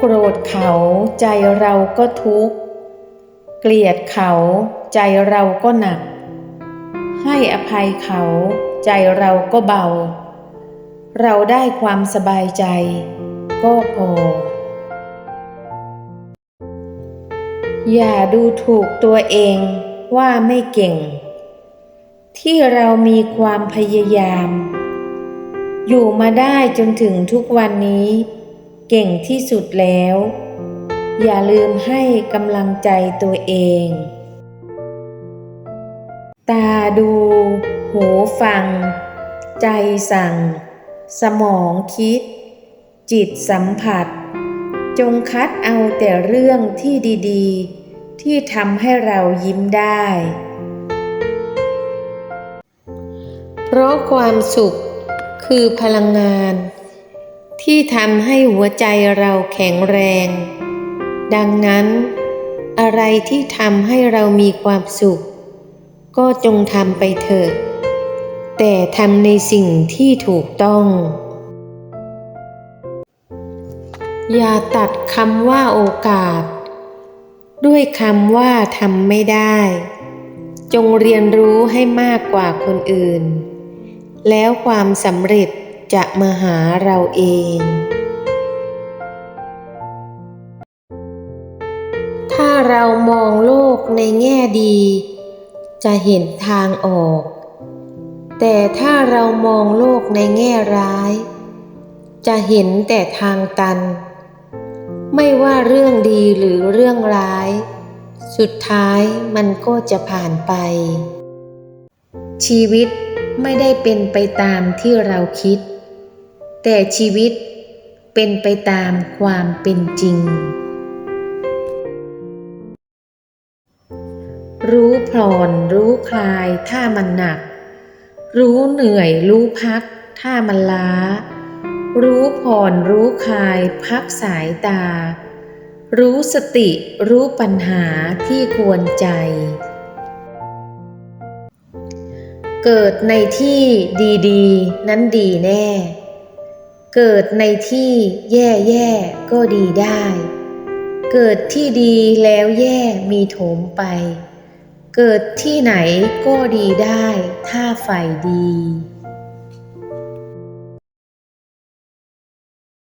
โกรธเขาใจเราก็ทุกข์ เกลียดเขาใจเราก็หนัก ให้อภัยเขาใจเราก็เบา เราได้ความสบายใจ ก็พอ อย่าดูถูกตัวเองว่าไม่เก่ง ที่เรามีความพยายาม อยู่มาได้จนถึงทุกวันนี้ เก่งที่สุดแล้ว อย่าลืมให้กำลังใจตัวเอง ตาดู หูฟัง ใจสั่ง สมองคิด จิตสัมผัส จงคัดเอาแต่เรื่องที่ดีๆ ที่ทำให้เรายิ้มได้ เพราะความสุขคือพลังงาน ที่ทำให้หัวใจเราแข็งแรง ดังนั้น อะไรที่ทำให้เรามีความสุข ก็จงทำไปเถอะแต่ทำในสิ่งที่ถูกต้อง อย่าตัดคำว่าโอกาส ด้วยคำว่าทำไม่ได้ จงเรียนรู้ให้มากกว่าคนอื่น แล้วความสำเร็จ จะมาหาเราเอง ถ้าเรามองโลกในแง่ดี จะเห็นทางออก แต่ถ้าเรามองโลกในแง่ร้าย จะเห็นแต่ทางตัน ไม่ว่าเรื่องดีหรือเรื่องร้าย สุดท้ายมันก็จะผ่านไป ชีวิตไม่ได้เป็นไปตามที่เราคิด แต่ชีวิตเป็นไปตามความเป็นจริง รู้ผ่อนรู้คลายถ้ามันหนัก รู้เหนื่อยรู้พักถ้ามันล้า รู้ผ่อนรู้คลายพักสายตา รู้สติรู้ปัญหาที่ควรใจ เกิดในที่ดีๆ นั้นดีแน่ เกิดในที่แย่ๆก็ดีได้ เกิดที่ดีแล้วแย่มีโถมไป เกิดที่ไหนก็ดีได้ ถ้าฝ่ายดี